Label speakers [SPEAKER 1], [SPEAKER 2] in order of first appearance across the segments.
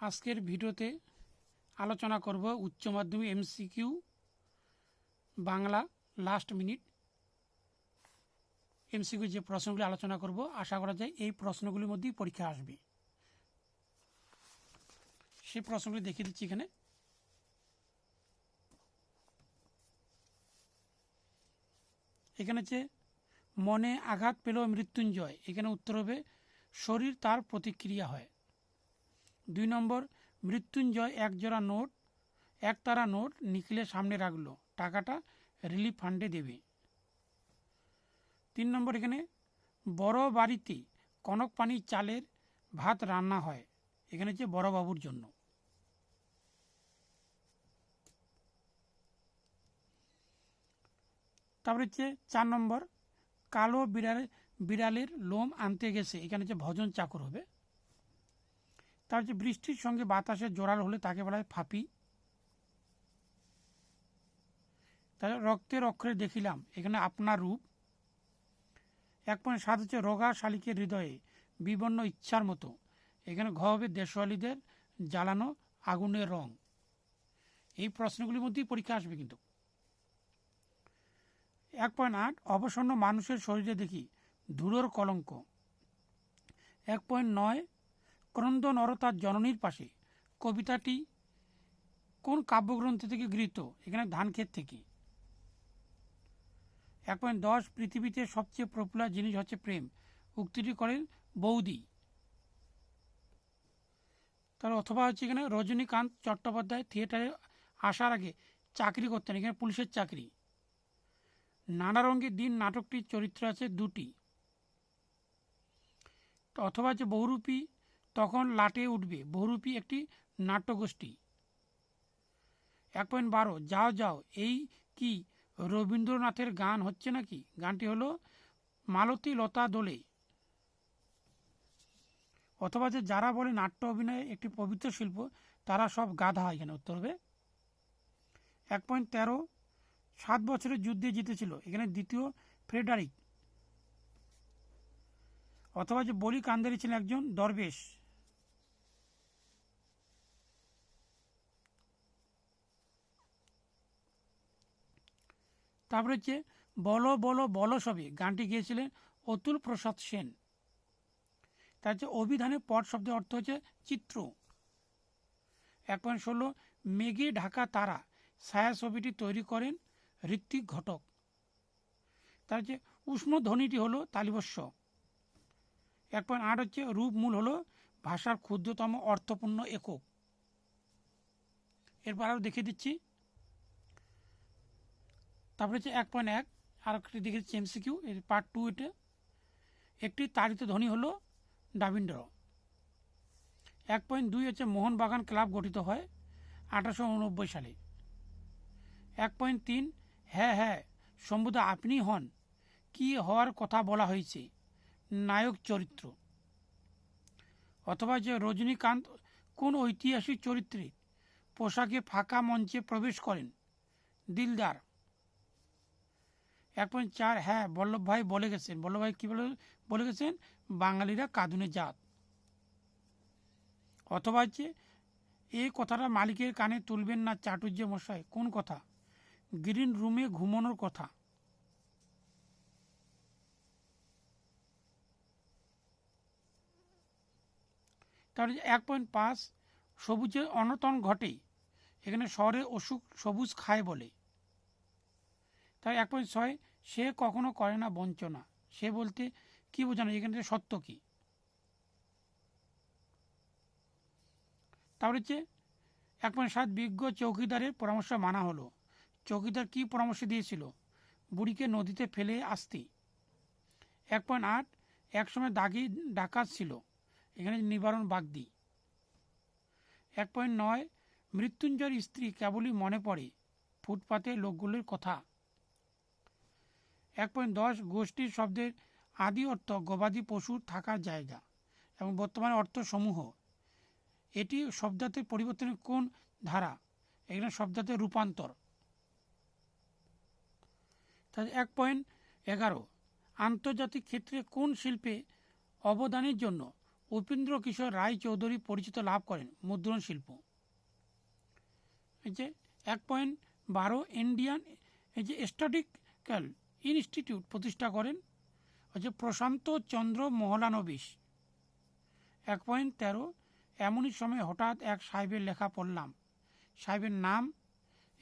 [SPEAKER 1] আজকের ভিডিওতে আলোচনা করব উচ্চ মাধ্যমিক MCQ Bangla last minute MCQ যে প্রশ্নগুলি আলোচনা করব, আশা করা যায় এই প্রশ্নগুলির মধ্যেই পরীক্ষা আসবে। সেই প্রশ্নগুলি দেখিয়ে দিচ্ছি এখানে। এখানে হচ্ছে, মনে আঘাত পেল মৃত্যুঞ্জয়। এখানে উত্তর হবে, শরীর তার প্রতিক্রিয়া হয়। দুই নম্বর, মৃত্যুঞ্জয় এক জোড়া নোট, এক তারা নোট নিখিলের সামনে রাখল। টাকাটা রিলিফ ফান্ডে দেবে। তিন নম্বর এখানে, বড় বাড়িতে কনক পানির চালের ভাত রান্না হয়। এখানে হচ্ছে বড়বাবুর জন্য। তারপরে হচ্ছে চার নম্বর, কালো বিড়াল, বিড়ালের লোম আনতে গেছে। এখানে হচ্ছে ভজন চাকর হবে। তার হচ্ছে বৃষ্টির সঙ্গে বাতাসের জোরাল হলে তাকে বলা হয় ফাঁপি। তার রক্তের অক্ষরে দেখিলাম, এখানে আপনার রূপ। এক পয়েন্ট সাত হচ্ছে রোগা শালিকের হৃদয়ে বিবর্ণ ইচ্ছার মতো। এখানে ঘ হবে দেশওয়ালিদের জ্বালানো আগুনের রং। এই প্রশ্নগুলির মধ্যেই পরীক্ষা আসবে কিন্তু। এক পয়েন্ট আট, অবসন্ন মানুষের শরীরে দেখি ধুলোর কলঙ্ক। এক পয়েন্ট নয় ক্রন্দ নর তার জননীর পাশে। কবিতাটি কোন কাব্যগ্রন্থ থেকে গৃহীত? এখানে ধানক্ষেত থেকে। এক পয়েন্ট দশ, পৃথিবীতে সবচেয়ে পপুলার জিনিস হচ্ছে প্রেম। উক্তিটি করেন বৌদি। তার অথবা হচ্ছে এখানে রজনীকান্ত চট্টোপাধ্যায় থিয়েটারে আসার আগে চাকরি করতেন। এখানে পুলিশের চাকরি। নানা রঙের দিন নাটকটির চরিত্র আছে দুটি। অথবা যে বহুরূপী তখন লাটে উঠবে, বহুরূপী একটি নাট্যগোষ্ঠী। এক পয়েন্ট বারো, যাও যাও, এই কি রবীন্দ্রনাথের গান হচ্ছে নাকি? গানটি হলো মালতী লতা দোলে। অথবা যে যারা বলে নাট্য অভিনয় একটি পবিত্র শিল্প, তারা সব গাধা এখানে উত্তর হবে। এক পয়েন্ট তেরো, সাত বছরের যুদ্ধে জিতেছিল, এখানে দ্বিতীয় ফ্রেডারিক। অথবা যে বলি কান্দারি ছিলেন একজন দরবেশ তারপরে হচ্ছে বলো বলো বলো সবে গানটি গিয়েছিলেন অতুল প্রসাদ সেন। তার হচ্ছে অভিধানে পট শব্দের অর্থ হচ্ছে চিত্র। এক পয়েন্ট ষোলো, মেঘে ঢাকা তারা ছায়া ছবিটি তৈরি করেন ঋত্বিক ঘটক। তার হচ্ছে উষ্ণ ধ্বনিটি হলো তালিবস্য এক পয়েন্ট আট হচ্ছে রূপমূল হলো ভাষার ক্ষুদ্রতম অর্থপূর্ণ একক। এরপর আরও দেখিয়ে দিচ্ছি তারপরে হচ্ছে এক পয়েন্ট এক আর একটি দেখে দিচ্ছি এমসিকিউ এর পার্ট টু এটা। একটি তাড়িত ধ্বনি হলো ডাবিন্দ্র এক পয়েন্ট দুই হচ্ছে মোহনবাগান ক্লাব গঠিত হয় আঠারোশো উনব্বই সালে। এক পয়েন্ট তিন হ্যাঁ হ্যাঁ সম্ভুদা আপনি হন। কি হওয়ার কথা বলা হয়েছে? নায়ক চরিত্র। অথবা যে রজনীকান্ত, কোন ঐতিহাসিক চরিত্রে পোশাকে ফাঁকা মঞ্চে প্রবেশ করেন? দিলদার। এক পয়েন্ট চার হ্যাঁ বল্লভ ভাই বলে গেছেন। বল্লভ ভাই কী বলে বলে গেছেন? বাঙালিরা কাঁদুনে জাত। অথবা হচ্ছে এই কথাটা মালিকের কানে তুলবেন না চাটুর্য মশাই। কোন কথা? গ্রিন রুমে ঘুমানোর কথা। তার এক পয়েন্ট পাঁচ সবুজের অনটন ঘটে এখানে শহরে অসুখ সবুজ খায় বলে। তার এক পয়েন্ট ছয়, সে কখনো করে না বঞ্চনা সে বলতে কি বোঝানো, এখানে সত্য কি? তারপরে হচ্ছে, এক পয়েন্ট সাত, বিজ্ঞ চৌকিদারের পরামর্শ মানা হলো। চৌকিদার কি পরামর্শ দিয়েছিল? বুড়িকে নদীতে ফেলে আসতে এক পয়েন্ট আট একসময় দাগি ডাকাত ছিল। এখানে নিবারণ বাগদি। এক পয়েন্ট নয় মৃত্যুঞ্জয়ের স্ত্রী কেবলই মনে পড়ে ফুটপাতে লোকগুলির কথা। এক পয়েন্ট দশ গোষ্ঠীর শব্দের আদি অর্থ গবাদি পশুর থাকার জায়গা এবং বর্তমানে অর্থ সমূহ এটি শব্দার্থের পরিবর্তনের কোন ধারা? এখানে শব্দার্থের রূপান্তর। তাহলে এক পয়েন্ট এগারো। আন্তর্জাতিক ক্ষেত্রে কোন শিল্পে অবদানের জন্য উপেন্দ্র কিশোর রায় চৌধুরী পরিচিত লাভ করেন? মুদ্রণ শিল্প। এই যে এক পয়েন্ট বারো, ইন্ডিয়ান, এই যে স্ট্যাটিক্যাল ইনস্টিটিউট প্রতিষ্ঠা করেন হচ্ছে প্রশান্ত চন্দ্র মহলানবিশ এক পয়েন্ট তেরো, এমনই সময় হঠাৎ এক সাহেবের লেখা পড়লাম। সাহেবের নাম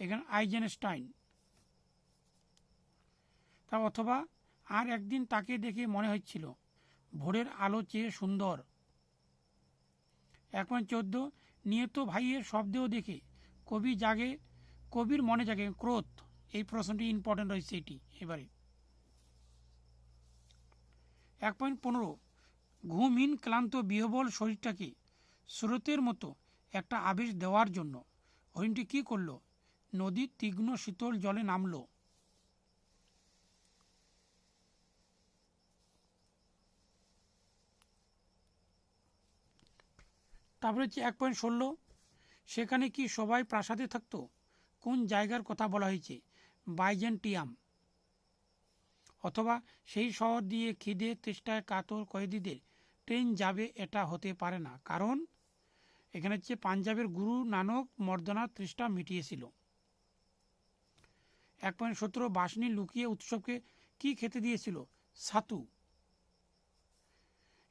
[SPEAKER 1] এখানে আইজেনস্টাইন। তা অথবা আর একদিন তাকে দেখে মনে হচ্ছিল, ভোরের আলো চেয়ে সুন্দর। এক পয়েন্ট চোদ্দ নিয়ত ভাইয়ের শব্দেও দেখে কবি জাগে, কবির মনে জাগে ক্রোধ। এই প্রশ্নটি ইম্পর্টেন্ট রয়েছে এটি, এবারে। এক পয়েন্ট পনেরো, ঘুমহীন, ক্লান্ত, বিহবল শরীরটাকে স্রোতের মতো একটা আবেশ দেওয়ার জন্য হরিণটি কি করল? নদীর তীক্ষ্ণ শীতল জলে নামলো। তারপরে হচ্ছে এক পয়েন্ট ষোলো, সেখানে কি সবাই প্রাসাদে থাকতো? কোন জায়গার কথা বলা হয়েছে? বাইজেন্টিয়াম। অথবা সেই শহর দিয়ে খিদে তেষ্টায় কাতর কয়েদিদের ট্রেন যাবে এটা হতে পারে না। কারণ এখানে হচ্ছে পাঞ্জাবের গুরু নানক মর্দনার তৃষ্ঠা মিটিয়েছিল। এক পয়েন্ট সতেরো বাসনি লুকিয়ে উৎসবকে কি খেতে দিয়েছিল? সাতু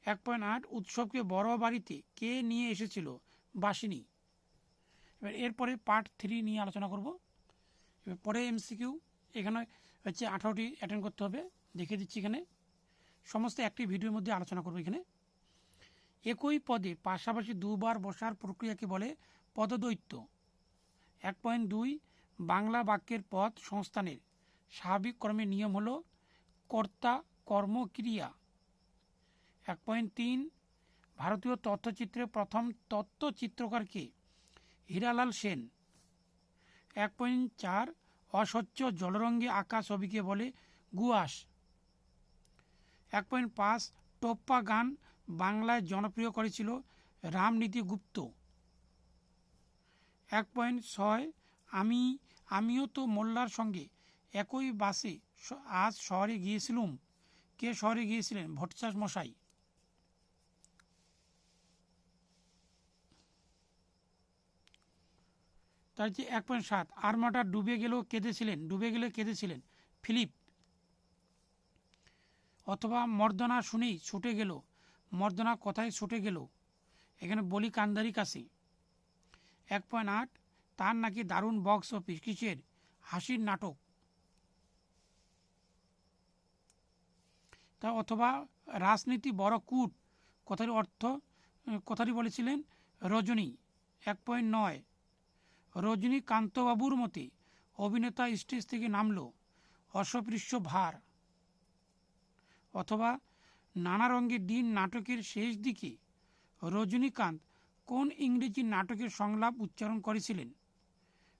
[SPEAKER 1] এক পয়েন্ট আট উৎসবকে বড় বাড়িতে কে নিয়ে এসেছিল? বাসিনী। এবার এরপরে পার্ট থ্রি নিয়ে আলোচনা করব। পরে এমসিকিউ এখানে হচ্ছে আঠারোটি অ্যাটেন্ড করতে হবে দেখে দিচ্ছি এখানে। সমস্ত একটি ভিডিওর মধ্যে আলোচনা করব এখানে। একই পদে পাশাপাশি দুবার বসার প্রক্রিয়াকে বলে পদদৈত্য এক পয়েন্ট দুই, বাংলা বাক্যের পদ সংস্থানের স্বাভাবিক কর্মের নিয়ম হলো কর্তা কর্মক্রিয়া। এক পয়েন্ট তিন, ভারতীয় তথ্যচিত্রে প্রথম তথ্যচিত্রকারকে হীরালাল সেন এক পয়েন্ট চার অস্বচ্ছ জলরঙ্গে আঁকা ছবিকে বলে গুয়াস এক পয়েন্ট পাঁচ টোপ্পা গান বাংলায় জনপ্রিয় করেছিল রামনীতি গুপ্ত। এক পয়েন্ট ছয় আমি, আমিও তো মোল্লার সঙ্গে একই বাসে আজ শহরে গিয়েছিলুম। কে শহরে গিয়েছিলেন? ভট্টাচার্য মশাই। তার যে এক পয়েন্ট সাত আর্মাটা ডুবে গেলেও কেঁদেছিলেন, ডুবে গেলে কেঁদেছিলেন, ফিলিপ। অথবা মর্দনা শুনেই ছুটে গেল, মর্দনা কথায় ছুটে গেল। এখানে বলি কান্দারি কাছে এক পয়েন্ট আট, তার নাকি দারুণ বক্স অফিস কিসের? হাসির নাটক। তা অথবা রাজনীতি বড় কূট, কথার অর্থ, কথাটি বলেছিলেন রজনী, এক পয়েন্ট নয়। রজনীকান্তবাবুর মতে অভিনেতা স্টেজ থেকে নামলো অসপৃশ্য ভার অথবা নানা রঙের দিন নাটকের শেষ দিকে রজনীকান্ত কোন ইংরেজি নাটকের সংলাপ উচ্চারণ করেছিলেন?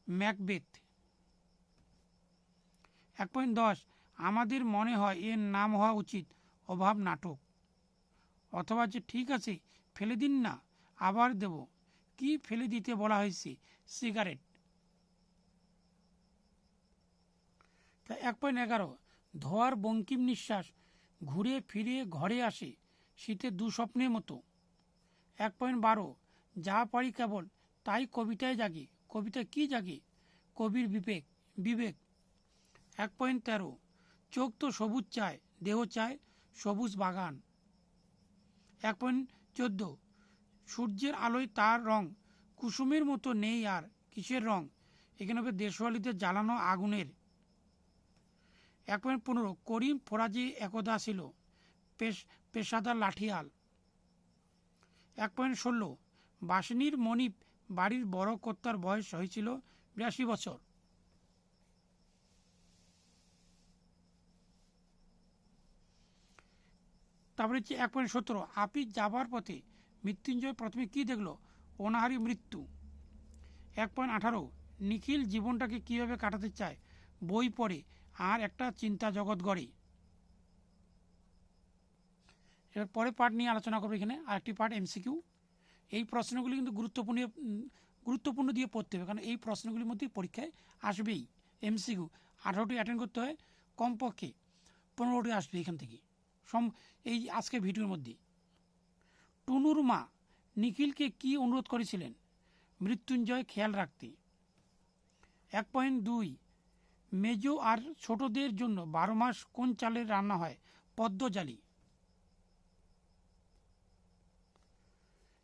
[SPEAKER 1] ম্যাকবেথ। এক পয়েন্ট দশ, আমাদের মনে হয় এর নাম হওয়া উচিত অভাব নাটক। অথবা যে ঠিক আছে, ফেলে দিন না, আবার দেব। কি ফেলে দিতে বলা হয়েছে? সিগারেট। তা এক পয়েন্ট এগারো, ধোয়ার বঙ্কিম নিঃশ্বাস ঘুরে ফিরে ঘরে আসে শীতে দুঃস্বপ্নের মতো। এক পয়েন্ট বারো, যা পারি কেবল তাই কবিতায় জাগে। কবিতা কি জাগে? কবির বিবেক বিবেক। এক পয়েন্ট তেরো, চোখ তো সবুজ চায়, দেহ চায় সবুজ বাগান। এক পয়েন্ট চোদ্দ সূর্যের আলোয় তার রং কুসুমের মতো নেই আর কিসের রং? এখানে হবে দেশওয়ালিতে জ্বালানো আগুনের। এক পয়েন্ট পনেরো, করিম ফরাজি একদা ছিল পেশ, পেশাদার লাঠিয়াল। এক পয়েন্ট ষোলো, বাসিনীর মণিপ বাড়ির বড় কর্তার বয়স হয়েছিল বিরাশি বছর। তারপরে হচ্ছে এক পয়েন্ট সতেরো আপিস যাবার পথে মৃত্যুঞ্জয় প্রথমে কি দেখল? অনাহারী মৃত্যু। এক পয়েন্ট আঠারো, নিখিল জীবনটাকে কীভাবে কাটাতে চায়? বই পড়ে, আর একটা চিন্তা জগৎ গড়ে। এবার পরে পার্ট নিয়ে আলোচনা করব এখানে আরেকটি পার্ট এমসিকিউ। এই প্রশ্নগুলি কিন্তু গুরুত্বপূর্ণ গুরুত্বপূর্ণ দিয়ে পড়তে হবে, কারণ এই প্রশ্নগুলির মধ্যে পরীক্ষায় আসবেই। এমসিকিউ, আঠারোটি অ্যাটেন্ড করতে হয় কমপক্ষে, পনেরোটি আসবে এখান থেকে। সম এই আজকের ভিডিওর মধ্যে। টুনুর মা নিখিলকে কি অনুরোধ করেছিলেন? মৃত্যুঞ্জয় খেয়াল রাখতে। এক পয়েন্ট দুই, মেজো আর ছোটদের জন্য বারো মাস কোন চালের রান্না হয়? পদ্ম জালি।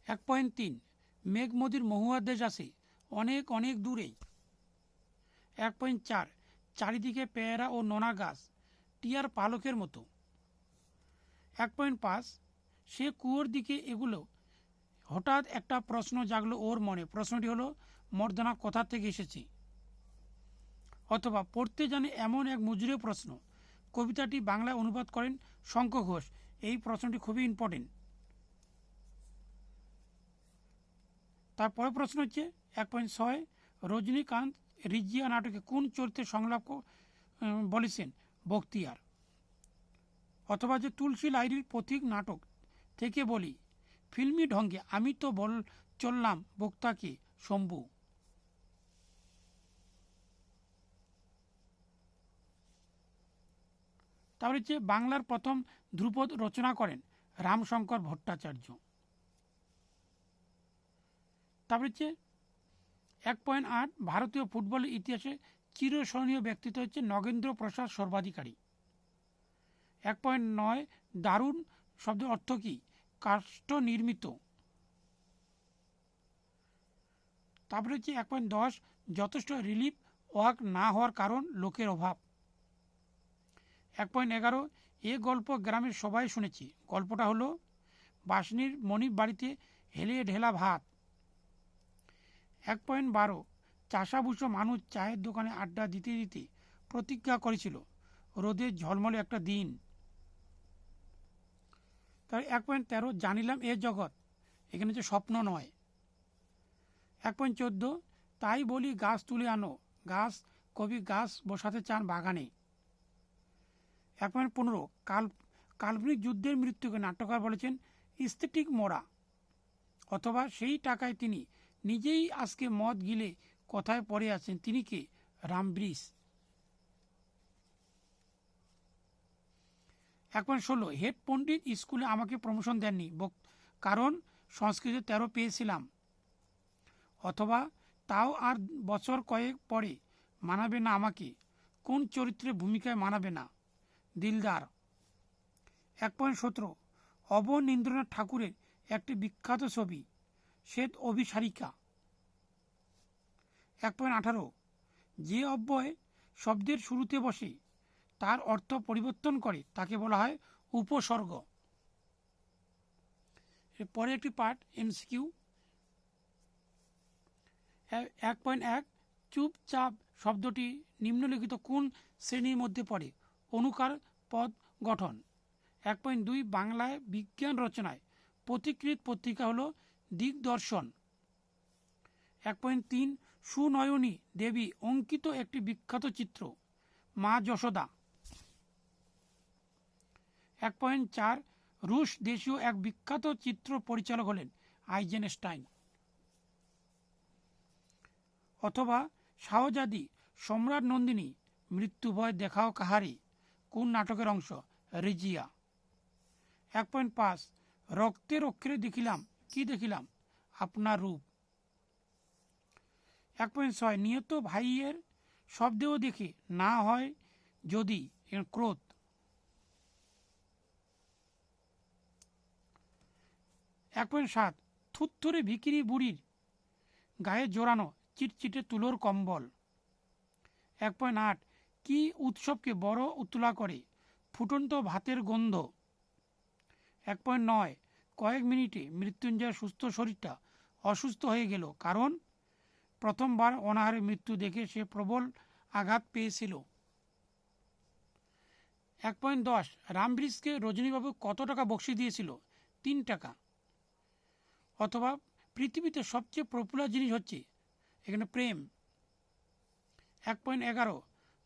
[SPEAKER 1] এক পয়েন্ট তিন, মেঘ মোদির মহুয়া দেশ আছে, অনেক অনেক দূরেই। এক পয়েন্ট চার, চারিদিকে পেয়ারা ও নোনা গাছ, টিয়ার পালকের মতো। এক পয়েন্ট পাঁচ সে কুয়োর দিকে এগুলো। হঠাৎ একটা প্রশ্ন জাগলো ওর মনে। প্রশ্নটি হলো, মর্দনা কোথা থেকে এসেছে? অথবা, পড়তে জানে এমন এক মুজুরে প্রশ্ন। কবিতাটি বাংলায় অনুবাদ করেন শঙ্খ ঘোষ। এই প্রশ্নটি খুবই ইম্পর্টেন্ট তারপরে প্রশ্ন হচ্ছে, এক পয়েন্ট ছয়, রজনীকান্ত রিজিয়া নাটকে কোন চরিত্রে সংলাপ বলেছেন? বক্তিয়ার অথবা যে তুলসী লাইরির পথিক নাটক থেকে বলি, ফিল্মি ঢঙ্গে আমি তো বল চললাম বক্তাকে, শম্ভু। তারপরে হচ্ছে বাংলার প্রথম ধ্রুপদ রচনা করেন রামশঙ্কর ভট্টাচার্য। তারপরে হচ্ছে এক পয়েন্ট আট ভারতীয় ফুটবলের ইতিহাসে চিরস্মরণীয় ব্যক্তিত্ব হচ্ছে নগেন্দ্র প্রসাদ সর্বাধিকারী। এক পয়েন্ট নয় দারুণ শব্দের অর্থ কী? কাষ্ঠ নির্মিত তারপরে হচ্ছে এক পয়েন্ট দশ, যথেষ্ট রিলিফ ওয়ার্ক না হওয়ার কারণ লোকের অভাব। এক পয়েন্ট এগারো, এ গল্প গ্রামের সবাই শুনেছি। গল্পটা হলো, বাসনির মনিব বাড়িতে হেলে ঢেলা ভাত। এক পয়েন্ট বারো, চাষাভুষো মানুষ চায়ের দোকানে আড্ডা দিতে দিতে প্রতিজ্ঞা করেছিল, রোদে ঝলমলে একটা দিন। তার এক পয়েন্ট তেরো জানিলাম এ জগৎ। এখানে হচ্ছে স্বপ্ন নয়। এক পয়েন্ট চোদ্দ, তাই বলি গাছ তুলে আনো। গাছ, কবি গাছ বসাতে চান বাগানে। এক পয়েন্ট পনেরো, কাল, কাল্পনিক যুদ্ধের মৃত্যুকে নাট্যকার বলেছেন স্থেটিক মোড়া অথবা সেই টাকায় তিনি নিজেই আজকে মদ গিলে কথায় পড়ে আছেন। তিনি কে? রামব্রিস পয়েন্ট ষোলো হেড পণ্ডিত স্কুলে আমাকে প্রমোশন দেননি। কারণ সংস্কৃতে তেরো পেয়েছিলাম। অথবা তাও আর বছর কয়েক পরে মানাবে না আমাকে। কোন চরিত্রের ভূমিকায় মানাবে না? দিলদার। এক পয়েন্ট সতেরো, অবনীন্দ্রনাথ ঠাকুরের একটি বিখ্যাত ছবি, শ্বেত অভিসারিকা। এক পয়েন্ট আঠারো, যে অব্যয় শব্দের শুরুতে বসে তার অর্থ পরিবর্তন করে, তাকে বলা হয় উপসর্গ। পরে একটি পার্ট এমসিকিউ এক পয়েন্ট এক, চুপচাপ শব্দটি নিম্নলিখিত কোন শ্রেণির মধ্যে পড়ে? অনুকার, পদ, গঠন। এক পয়েন্ট দুই, বাংলায় বিজ্ঞান রচনায়। পথিকৃত পত্রিকা হল দিগদর্শন। এক পয়েন্ট তিন, সুনয়নী দেবী অঙ্কিত একটি বিখ্যাত চিত্র, মা যশোদা। এক পয়েন্ট চার রুশ দেশীয় এক বিখ্যাত চিত্র পরিচালক হলেন আইজেনস্টাইন। অথবা শাহজাদি সম্রাট নন্দিনী, মৃত্যু ভয় দেখাও কাহারে, কোন নাটকের অংশ? রিজিয়া। এক পয়েন্ট পাঁচ রক্তের অক্ষরে দেখিলাম, কি দেখিলাম? আপনার রূপ। এক পয়েন্ট ছয় নিয়ত ভাইয়ের শব্দেও দেখে না হয় যদি ক্রোধ। এক পয়েন্ট সাত থুত্থরে ভিকিরি বুড়ির। গায়ে জোড়ানো চিটচিটে তুলোর কম্বল। এক পয়েন্ট আট, কি উৎসবকে বড় উতলা করে? ফুটন্ত ভাতের গন্ধ। এক পয়েন্ট নয়, কয়েক মিনিটে মৃত্যুঞ্জয়ের সুস্থ শরীরটা অসুস্থ হয়ে গেল, কারণ প্রথমবার অনাহারে মৃত্যু দেখে সে প্রবল আঘাত পেয়েছিল। এক পয়েন্ট দশ রামব্রিজকে রজনীবাবু কত টাকা বকশি দিয়েছিল? তিন টাকা। অথবা পৃথিবীতে সবচেয়ে পপুলার জিনিস হচ্ছে এখানে প্রেম। এক পয়েন্ট এগারো,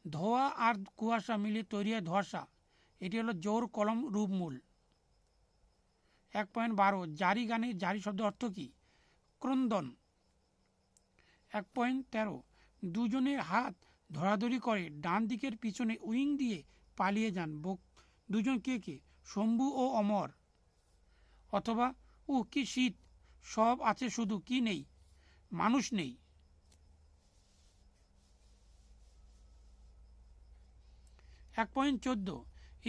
[SPEAKER 1] ধোয়া আর কুয়াশা মিলে তৈরি হয় ধোয়াশা। এটি হলো জোর কলম রূপমূল। এক পয়েন্ট বারো, জারি গানে জারি শব্দ অর্থ কী? ক্রন্দন। এক পয়েন্ট তেরো দুজনের হাত ধরাধরি করে ডান দিকের পিছনে উইং দিয়ে পালিয়ে যান। বক দুজন কে কে? শম্ভু ও অমর। অথবা উ কি শীত? সব আছে, শুধু কি নেই? মানুষ নেই। এক পয়েন্ট চোদ্দ।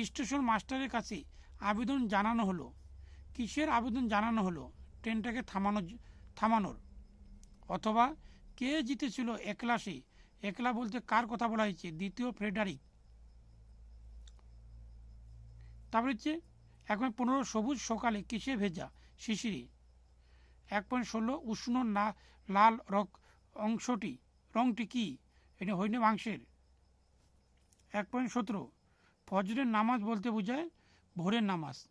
[SPEAKER 1] স্টেশন মাস্টারের কাছে আবেদন জানানো হলো। কিসের আবেদন জানানো হলো? ট্রেনটাকে থামানো থামানোর। অথবা কে জিতেছিল একলা সে একলা বলতে কার কথা বলা হয়েছে? দ্বিতীয় ফ্রেডারিক। তারপরে হচ্ছে এক পনেরো সবুজ সকালে কিসে ভেজা? শিশিরে। এক পয়েন্ট ষোলো উষ্ণ না, লাল রক অংশটি, রংটি কি? এটা হইনে মাংসের। এক পয়েন্ট সতেরো, ফজরের নামাজ বলতে বোঝায় ভোরের নামাজ।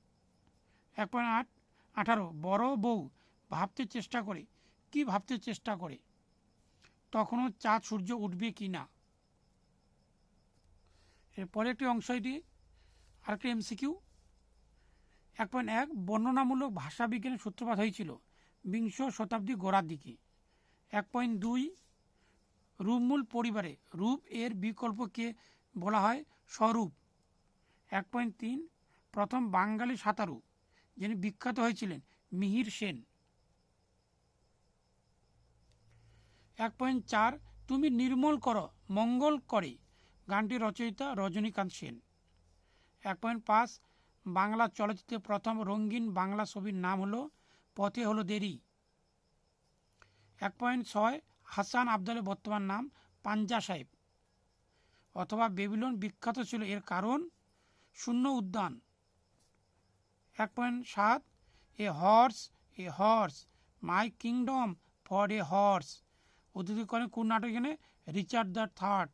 [SPEAKER 1] এক পয়েন্ট আট, আঠারো, বড় বউ ভাবতে চেষ্টা করে। কি ভাবতে চেষ্টা করে? তখনও চাঁদ সূর্য উঠবে কি না? এরপরে একটি অংশ এটি, আরেকটি এমসিকিউ। এক পয়েন্ট এক, বর্ণনামূলক ভাষাবিজ্ঞানের সূত্রপাত হয়েছিল। বিংশ শতাব্দী গোড়ার দিকে। এক পয়েন্ট দুই রূপমূল পরিবারে, রূপ এর বিকল্পকে বলা হয় স্বরূপ। এক পয়েন্ট তিন প্রথম বাঙালি সাঁতারু, যিনি বিখ্যাত হয়েছিলেন মিহির সেন। এক পয়েন্ট চার তুমি নির্মল করো, মঙ্গল করে গানটির রচয়িতা রজনীকান্ত সেন। এক পয়েন্ট পাঁচ বাংলা চলচ্চিত্রে প্রথম রঙিন বাংলা ছবির নাম হলো পথে হলো দেরি। এক পয়েন্ট ছয়, হাসান আবদালের বর্তমান নাম পাঞ্জা সাহেব। অথবা বেবিলন বিখ্যাত ছিল এর কারণ, শূন্য উদ্যান। এক পয়েন্ট সাত, a horse a horse, my kingdom for a horse. উদ্ধৃতি করেন কোন নাটক এখানে? Richard the third.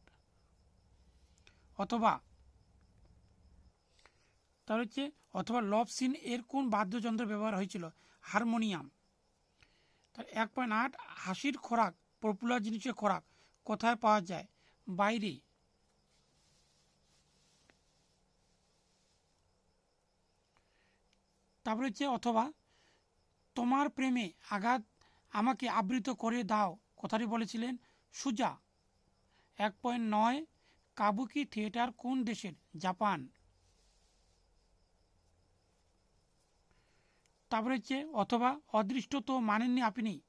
[SPEAKER 1] অথবা তার হচ্ছে অথবা লভ সিন এর কোন বাদ্যযন্ত্র ব্যবহার হয়েছিল? হারমোনিয়াম। তার এক পয়েন্ট আট, হাসির খোরাক পপুলার জিনিসের খোরাক, কোথায় পাওয়া যায়? বাইরে। তারপরে হচ্ছে অথবা, তোমার প্রেমে আঘাত আমাকে আবৃত করে দাও, কথাটি বলেছিলেন সুজা। এক পয়েন্ট নয়, কাবুকি থিয়েটার কোন দেশের? জাপান। তারপরে হচ্ছে, অথবা অদৃষ্ট তো মানেননি আপনি।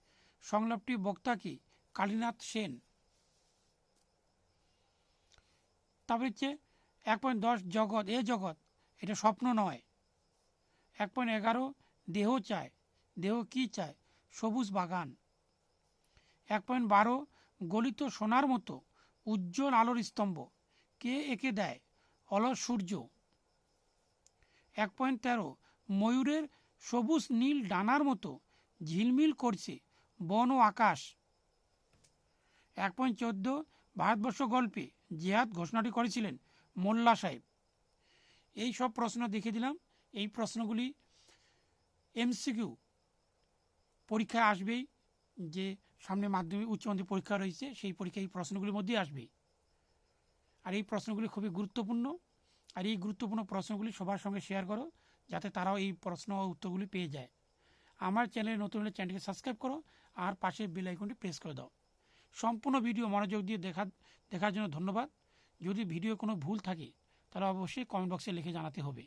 [SPEAKER 1] সংলাপটি বক্তা কি? কালীনাথ সেন। তারপরে হচ্ছে, এক পয়েন্ট দশ জগৎ, এ জগৎ, এটা স্বপ্ন নয়। এক পয়েন্ট এগারো, দেহ চায়। দেহ কি চায়? সবুজ বাগান। এক পয়েন্ট বারো, গলিত সোনার মতো, উজ্জ্বল আলোর স্তম্ভ। কে একে দেয়? অলস সূর্য। এক পয়েন্ট তেরো, ময়ূরের সবুজ নীল ডানার মতো ঝিলমিল করছে বন ও আকাশ। এক পয়েন্ট চোদ্দ ভারতবর্ষ গল্পে জিহাদ ঘোষণাটি করেছিলেন মোল্লা সাহেব। এই সব প্রশ্ন দেখে দিলাম। এই প্রশ্নগুলি এমসিকিউ পরীক্ষায় আসবেই। যে সামনে মাধ্যমিক, উচ্চ মাধ্যমিক পরীক্ষা রয়েছে, সেই পরীক্ষায় এই প্রশ্নগুলির মধ্যেই আসবেই। আর এই প্রশ্নগুলি খুবই গুরুত্বপূর্ণ। আর এই গুরুত্বপূর্ণ প্রশ্নগুলি সবার সঙ্গে শেয়ার করো। যাতে তারাও এই প্রশ্ন ও উত্তরগুলি পেয়ে যায়। আমার চ্যানেলে নতুন হলে চ্যানেলকে সাবস্ক্রাইব করো আর পাশে বেল আইকনটি প্রেস করে দাও। সম্পূর্ণ ভিডিও মনোযোগ দিয়ে দেখা দেখার জন্য ধন্যবাদ। যদি ভিডিও কোনো ভুল থাকে, তাহলে অবশ্যই কমেন্ট বক্সে লিখে জানাতে হবে।